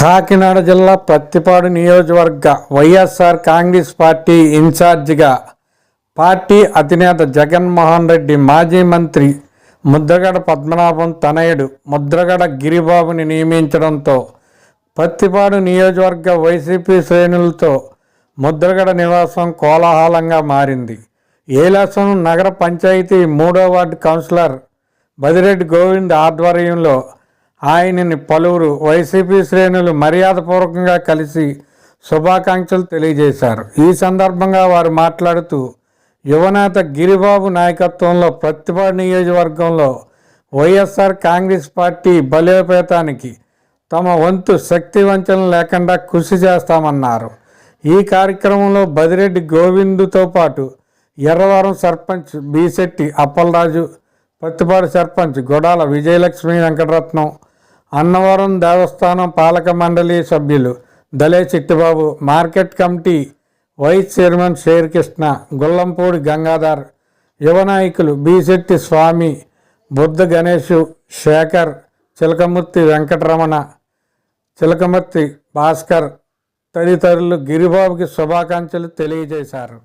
కాకినాడ జిల్లా ప్రత్తిపాడు నియోజకవర్గ వైఎస్ఆర్ కాంగ్రెస్ పార్టీ ఇన్ఛార్జిగా పార్టీ అధినేత జగన్మోహన్ రెడ్డి మాజీ మంత్రి ముద్రగడ పద్మనాభం తనయుడు ముద్రగడ గిరిబాబుని నియమించడంతో పత్తిపాడు నియోజకవర్గ వైసీపీ శ్రేణులతో ముద్రగడ నివాసం కోలాహలంగా మారింది. ఏలాసం నగర పంచాయతీ మూడో వార్డు కౌన్సిలర్ బదిరెడ్డి గోవింద్ ఆధ్వర్యంలో ఆయనని పలువురు వైసీపీ శ్రేణులు మర్యాదపూర్వకంగా కలిసి శుభాకాంక్షలు తెలియజేశారు. ఈ సందర్భంగా వారు మాట్లాడుతూ యువనేత గిరిబాబు నాయకత్వంలో ప్రతిభా నియోజకవర్గంలో వైఎస్ఆర్ కాంగ్రెస్ పార్టీ బలోపేతానికి తమ వంతు శక్తి వంచన లేకుండా కృషి చేస్తామన్నారు. ఈ కార్యక్రమంలో బదిరెడ్డి గోవిందుతో పాటు ఎర్రవరం సర్పంచ్ బీశెట్టి అప్పలరాజు పత్తిపాడు సర్పంచ్ గొడాల విజయలక్ష్మి వెంకటరత్నం అన్నవరం దేవస్థానం పాలక మండలి సభ్యులు Dale Chittibabu market committee vice chairman Srikrishna Gullampudi Gangadhar యువ నాయకులు బీశెట్టి స్వామి బుద్ధ గణేషు శేఖర్ చిలకమూర్తి వెంకటరమణ చిలకమూర్తి భాస్కర్ తదితరులు గిరిబాబుకి శుభాకాంక్షలు తెలియజేశారు.